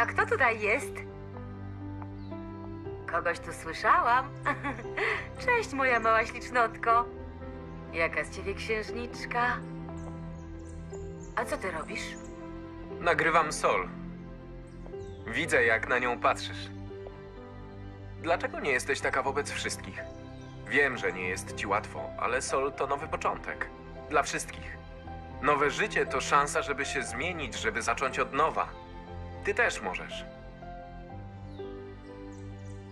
A kto tutaj jest? Kogoś tu słyszałam. Cześć, moja mała ślicznotko. Jaka z ciebie księżniczka? A co ty robisz? Nagrywam Sol. Widzę, jak na nią patrzysz. Dlaczego nie jesteś taka wobec wszystkich? Wiem, że nie jest ci łatwo, ale Sol to nowy początek. Dla wszystkich. Nowe życie to szansa, żeby się zmienić, żeby zacząć od nowa. Ty też możesz.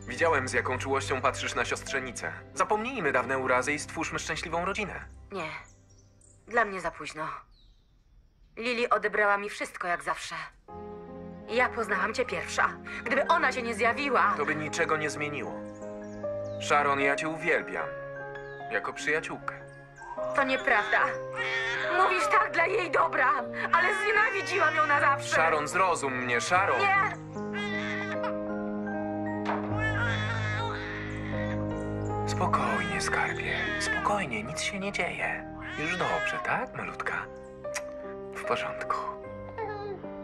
Widziałem, z jaką czułością patrzysz na siostrzenicę. Zapomnijmy dawne urazy i stwórzmy szczęśliwą rodzinę. Nie. Dla mnie za późno. Lili odebrała mi wszystko jak zawsze. Ja poznałam cię pierwsza. Gdyby ona się nie zjawiła. To by niczego nie zmieniło. Sharon, ja cię uwielbiam. Jako przyjaciółkę. To nieprawda. Mówisz tak dla jej dobra, ale znienawidziłam ją na zawsze. Sharon, zrozum mnie, Sharon! Nie! Spokojnie, skarbie. Spokojnie, nic się nie dzieje. Już dobrze, tak, malutka? W porządku.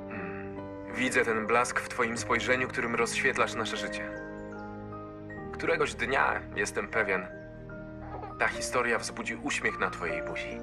Hmm. Widzę ten blask w twoim spojrzeniu, którym rozświetlasz nasze życie. Któregoś dnia, jestem pewien, ta historia wzbudzi uśmiech na twojej buzi.